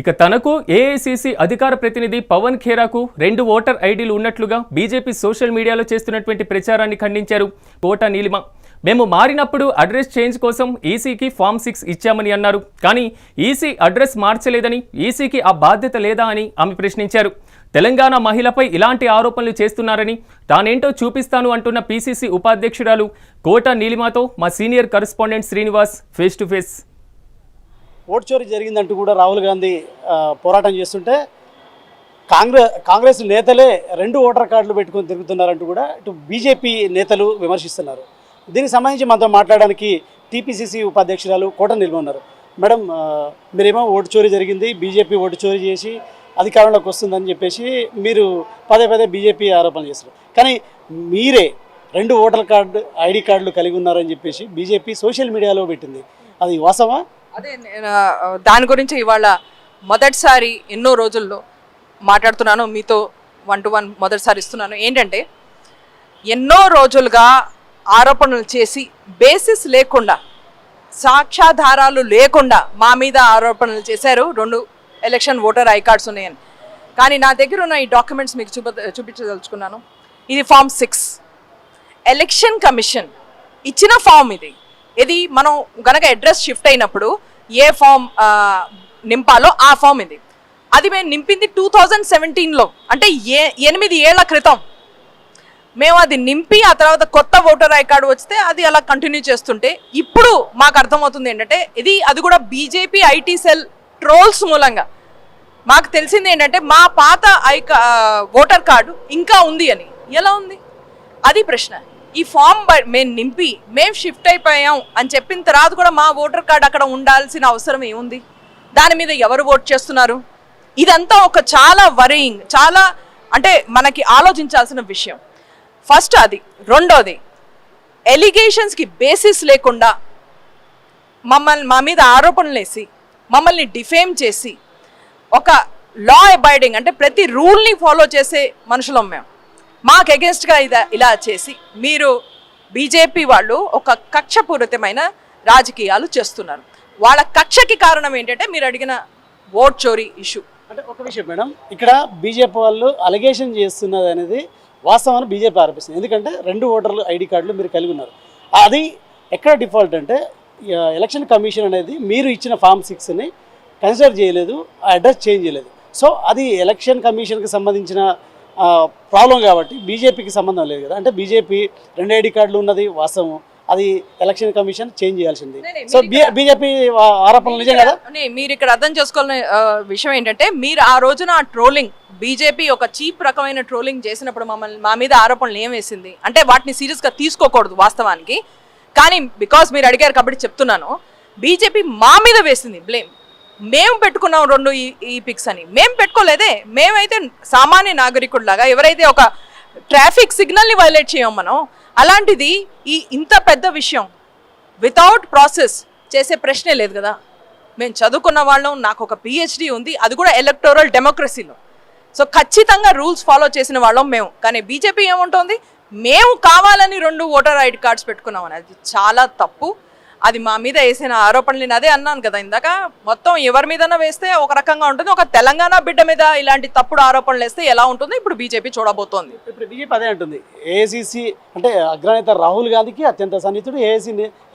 ఇక తనకు ఏఐసిసి అధికార ప్రతినిధి పవన్ ఖేరాకు రెండు ఓటర్ ఐడీలు ఉన్నట్లుగా బీజేపీ సోషల్ మీడియాలో చేస్తున్నటువంటి ప్రచారాన్ని ఖండించారు. కోట నీలిమ. మేము మారినప్పుడు అడ్రస్ చేంజ్ కోసం ఈసీకి ఫామ్ సిక్స్ ఇచ్చామని అన్నారు. కానీ ఈసీ అడ్రస్ మార్చలేదని ఈసీకి ఆ బాధ్యత లేదా అని ఆమె ప్రశ్నించారు. తెలంగాణ మహిళపై ఇలాంటి ఆరోపణలు చేస్తున్నారని తానేంటో చూపిస్తాను అంటున్న పీసీసీ ఉపాధ్యక్షురాలు కోట నీలిమాతో మా senior correspondent Srinivas face to face. Vote చోరీ జరిగిందంటూ కూడా రాహుల్ గాంధీ పోరాటం చేస్తుంటే కాంగ్రెస్ కాంగ్రెస్ నేతలే రెండు ఓటర్ కార్డులు పెట్టుకొని తిరుగుతున్నారంటూ కూడా ఇటు బీజేపీ నేతలు విమర్శిస్తున్నారు. దీనికి సంబంధించి మనతో మాట్లాడడానికి టీపీసీసీ ఉపాధ్యక్షురాలు కోట నిల్వ ఉన్నారు. మేడం మీరేమో ఓటు చోరీ జరిగింది బీజేపీ ఓటు చోరీ చేసి అధికారంలోకి వస్తుందని చెప్పేసి మీరు పదే పదే బీజేపీ ఆరోపణలు చేస్తారు కానీ మీరే రెండు ఓటర్ కార్డు ఐడి కార్డులు కలిగి ఉన్నారని చెప్పేసి బీజేపీ సోషల్ మీడియాలో పెట్టింది. అది వాస్తవా అదే నేను దాని గురించి ఇవాళ మొదటిసారి ఎన్నో రోజుల్లో మాట్లాడుతున్నాను. మీతో వన్ టు వన్ మొదటిసారి ఇస్తున్నాను. ఏంటంటే ఎన్నో రోజులుగా ఆరోపణలు చేసి బేసిస్ లేకుండా సాక్ష్యాధారాలు లేకుండా మా మీద ఆరోపణలు చేశారు. రెండు ఎలక్షన్ ఓటర్ ఐ కార్డ్స్ ఉన్నాయని. కానీ నా దగ్గర ఉన్న ఈ డాక్యుమెంట్స్ మీకు చూప చూపించదలుచుకున్నాను. ఇది ఫామ్ సిక్స్ ఎలక్షన్ కమిషన్ ఇచ్చిన ఫామ్ ఇది. ఇది మనం గనక అడ్రస్ షిఫ్ట్ అయినప్పుడు ఏ ఫామ్ నింపాలో ఆ ఫామ్ ఇది. అది మేము నింపింది టూ థౌజండ్ సెవెంటీన్లో. అంటే ఏ ఎనిమిది ఏళ్ళ క్రితం. మేము అది నింపి ఆ తర్వాత కొత్త ఓటర్ ఐ కార్డు వస్తే అది అలా కంటిన్యూ చేస్తుంటే ఇప్పుడు మాకు అర్థమవుతుంది ఏంటంటే ఇది అది కూడా బీజేపీ ఐటీ సెల్ ట్రోల్స్ మూలంగా. మాకు తెలిసింది ఏంటంటే మా పాత ఐ ఓటర్ కార్డు ఇంకా ఉంది అని. ఎలా ఉంది? అది ప్రశ్న. ఈ ఫామ్ మేము నింపి మేము షిఫ్ట్ అయిపోయాం అని చెప్పిన తర్వాత కూడా మా ఓటర్ కార్డు అక్కడ ఉండాల్సిన అవసరం ఏముంది? దాని మీద ఎవరు ఓట్ చేస్తున్నారు? ఇదంతా ఒక చాలా వరింగ్ చాలా అంటే మనకి ఆలోచించాల్సిన విషయం. ఫస్ట్ అది. రెండోది. ఎలిగేషన్స్కి బేసిస్ లేకుండా మమ్మల్ని మా మీద ఆరోపణలు వేసి మమ్మల్ని డిఫేమ్ చేసి ఒక లా అబైడింగ్ అంటే ప్రతి రూల్ని ఫాలో చేసే మనుషులం మేము. మాకు అగెన్స్ట్గా ఇదా ఇలా చేసి మీరు బీజేపీ వాళ్ళు ఒక కక్షపూరితమైన రాజకీయాలు చేస్తున్నారు. వాళ్ళ కక్షకి కారణం ఏంటంటే మీరు అడిగిన ఓట్ చోరీ ఇష్యూ అంటే ఒక విషయం మేడం ఇక్కడ బీజేపీ వాళ్ళు అలిగేషన్ చేస్తున్నది అనేది వాస్తవాన్ని బీజేపీ ఆరోపిస్తుంది. ఎందుకంటే రెండు ఓటర్లు ఐడి కార్డులు మీరు కలిగి ఉన్నారు. అది ఎక్కడ డిఫాల్ట్ అంటే ఎలక్షన్ కమిషన్ అనేది మీరు ఇచ్చిన ఫామ్ సిక్స్ని కన్సిడర్ చేయలేదు ఆ అడ్రస్ చేంజ్ చేయలేదు. సో అది ఎలక్షన్ కమిషన్కి సంబంధించిన ప్రాబ్లం కాబట్టి బీజేపీకి సంబంధం లేదు కదా. అంటే బీజేపీ రెండు ఐడి కార్డులు ఉన్నది వాస్తవం. అది ఎలక్షన్ కమిషన్ చేంజ్ చేయాల్సింది. సో బీజేపీ ఆరోపణలు నిజం కదా? మీరు ఇక్కడ అర్థం చేసుకోవాలని విషయం ఏంటంటే మీరు ఆ రోజున ఆ ట్రోలింగ్ బీజేపీ ఒక చీప్ రకమైన ట్రోలింగ్ చేసినప్పుడు మమ్మల్ని మా మీద ఆరోపణలు ఏం వేసింది? అంటే వాటిని సీరియస్గా తీసుకోకూడదు వాస్తవానికి. కానీ బికాస్ మీరు అడిగారు కాబట్టి చెప్తున్నాను. బీజేపీ మా మీద వేసింది బ్లేమ్ మేము పెట్టుకున్నాం రెండు ఈ ఈ పిక్స్ అని. మేము పెట్టుకోలేదే. మేమైతే సామాన్య నాగరికుడిలాగా ఎవరైతే ఒక ట్రాఫిక్ సిగ్నల్ని వైలేట్ చేయం మనం అలాంటిది ఈ ఇంత పెద్ద విషయం వితౌట్ ప్రాసెస్ చేసే ప్రశ్నే లేదు కదా. మేము చదువుకున్న వాళ్ళం నాకు ఒక పిహెచ్డి ఉంది అది కూడా ఎలక్టోరల్ డెమోక్రసీలో సో ఖచ్చితంగా రూల్స్ ఫాలో చేసిన వాళ్ళం మేము కానీ బీజేపీ ఏముంటుంది? మేము కావాలని రెండు ఓటర్ ఐడి కార్డ్స్ పెట్టుకున్నాం అనేది చాలా తప్పు. అది మా మీద వేసిన ఆరోపణలు నేను అదే అన్నాను కదా ఇందాక. మొత్తం ఎవరి మీదన్నా వేస్తే ఒక రకంగా ఉంటుంది ఒక తెలంగాణ బిడ్డ మీద ఇలాంటి తప్పుడు ఆరోపణలు వేస్తే ఎలా ఉంటుంది? ఇప్పుడు బీజేపీ చూడబోతోంది. ఇప్పుడు బీజేపీ అదే అంటుంది. ఏసీసీ అంటే అగ్రనేత రాహుల్ గాంధీకి అత్యంత సన్నిహితుడు ఏసీ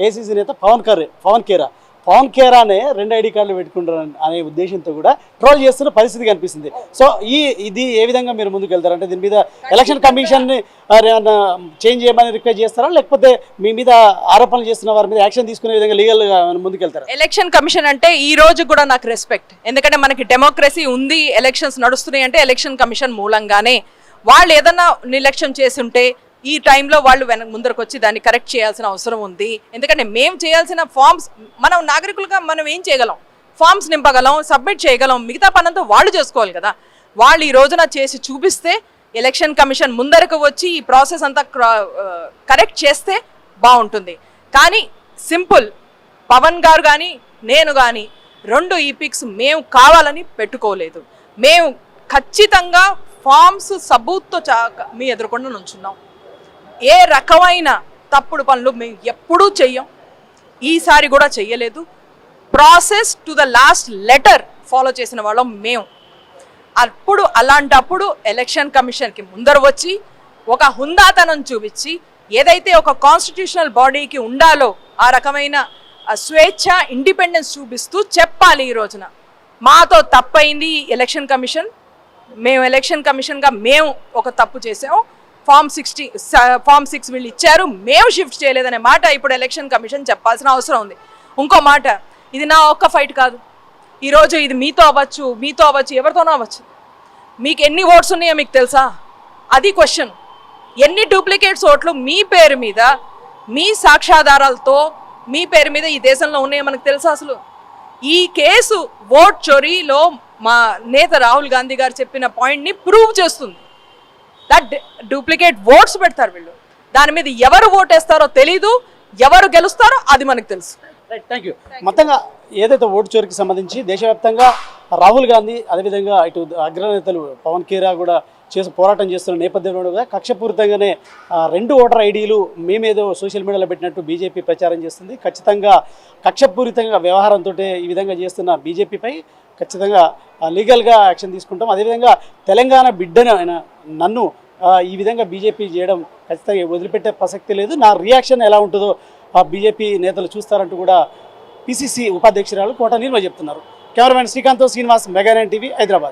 ఏసీసీ నేత పవన్ కరే పవన్ కేరా. ఖేరా పవన్ అనే రెండు ఐడి కార్డులు పెట్టుకుంటారు అనే ఉద్దేశంతో కూడా ట్రోల్ చేస్తున్న పరిస్థితి కనిపిస్తుంది. సో ఈ ఇది ఏ విధంగా మీరు ముందుకు వెళ్తారు అంటే దీని మీద ఎలక్షన్ కమిషన్ చేంజ్ చేయమని రిక్వెస్ట్ చేస్తారా? లేకపోతే మీ మీద ఆరోపణలు చేస్తున్న వారి మీద యాక్షన్ తీసుకునే విధంగా లీగల్గా ముందుకు వెళ్తారు ఎలక్షన్ కమిషన్ అంటే ఈ రోజు కూడా నాకు రెస్పెక్ట్ ఎందుకంటే మనకి డెమోక్రసీ ఉంది ఎలక్షన్స్ నడుస్తున్నాయి అంటే ఎలక్షన్ కమిషన్ మూలంగానే. వాళ్ళు ఏదన్నా నిర్లక్ష్యం చేసి ఉంటే ఈ టైంలో వాళ్ళు వెనక ముందరకు వచ్చి దాన్ని కరెక్ట్ చేయాల్సిన అవసరం ఉంది. ఎందుకంటే మేము చేయాల్సిన ఫామ్స్ మనం నాగరికులుగా మనం ఏం చేయగలం? ఫామ్స్ నింపగలం సబ్మిట్ చేయగలం మిగతా పనంతా వాళ్ళు చేసుకోవాలి కదా. వాళ్ళు ఈ రోజున చేసి చూపిస్తే ఎలక్షన్ కమిషన్ ముందరకు వచ్చి ఈ ప్రాసెస్ అంతా కరెక్ట్ చేస్తే బాగుంటుంది. కానీ సింపుల్ పవన్ గారు కానీ నేను కానీ రెండు ఈ పిక్స్ మేము కావాలని పెట్టుకోలేదు. మేము ఖచ్చితంగా ఫామ్స్ సబూత్తో చా మీ ఎదుర్కొండ నుంచున్నాం. ఏ రకమైన తప్పుడు పనులు మేము ఎప్పుడూ చెయ్యం. ఈసారి కూడా చెయ్యలేదు. Process to the last letter follow చేసిన వాళ్ళం మేము. అప్పుడు అలాంటప్పుడు ఎలక్షన్ కమిషన్కి ముందర వచ్చి ఒక హుందాతనం చూపించి ఏదైతే ఒక కాన్స్టిట్యూషనల్ బాడీకి ఉండాలో ఆ రకమైన స్వేచ్ఛ ఇండిపెండెన్స్ చూపిస్తూ చెప్పాలి ఈ రోజున. మాతో తప్పైంది ఎలక్షన్ కమిషన్. మేము ఎలక్షన్ కమిషన్గా మేము ఒక తప్పు చేసాం ఫామ్ సిక్స్టీ ఫామ్ సిక్స్ వీళ్ళు ఇచ్చారు. మేము షిఫ్ట్ చేయలేదనే మాట ఇప్పుడు ఎలక్షన్ కమిషన్ చెప్పాల్సిన అవసరం ఉంది. ఇంకో మాట ఇది నా ఒక్క ఫైట్ కాదు. ఈరోజు ఇది మీతో అవ్వచ్చు మీతో అవ్వచ్చు ఎవరితోనో అవ్వచ్చు. మీకు ఎన్ని ఓట్స్ ఉన్నాయో మీకు తెలుసా? అది క్వశ్చన్ ఎన్ని డూప్లికేట్స్ ఓట్లు మీ పేరు మీద మీ సాక్ష్యాధారాలతో మీ పేరు మీద ఈ దేశంలో ఉన్నాయో మనకు తెలుసా అసలు? ఈ కేసు ఓట్ చోరీలో మా నేత రాహుల్ గాంధీ గారు చెప్పిన పాయింట్ని ప్రూవ్ చేస్తుంది. దట్ డూప్లికేట్ ఓట్స్ పెడతారు వీళ్ళు. దాని మీద ఎవరు ఓటేస్తారో తెలీదు ఎవరు గెలుస్తారో అది మనకు తెలుసు. రైట్ థ్యాంక్ యూ మొత్తంగా ఏదైతే ఓటు చోరికి సంబంధించి దేశవ్యాప్తంగా రాహుల్ గాంధీ అదేవిధంగా ఇటు అగ్రనేతలు పవన్ కీరా కూడా చేసి పోరాటం చేస్తున్న నేపథ్యంలో కూడా కక్షపూరితంగానే రెండు ఓటర్ ఐడీలు మేమేదో సోషల్ మీడియాలో పెట్టినట్టు బీజేపీ ప్రచారం చేస్తుంది. ఖచ్చితంగా కక్షపూరితంగా వ్యవహారంతో ఈ విధంగా చేస్తున్న బీజేపీపై ఖచ్చితంగా లీగల్గా యాక్షన్ తీసుకుంటాం. అదేవిధంగా తెలంగాణ బిడ్డను ఆయన నన్ను ఈ విధంగా బీజేపీ చేయడం ఖచ్చితంగా వదిలిపెట్టే ప్రసక్తి లేదు. నా రియాక్షన్ ఎలా ఉంటుందో ఆ బీజేపీ నేతలు చూస్తారంటూ కూడా పిసిసి ఉపాధ్యక్షురాలు కోట నిర్మ చెప్తున్నారు. Cameraman Srikanth Srinivas Mega TV Hyderabad.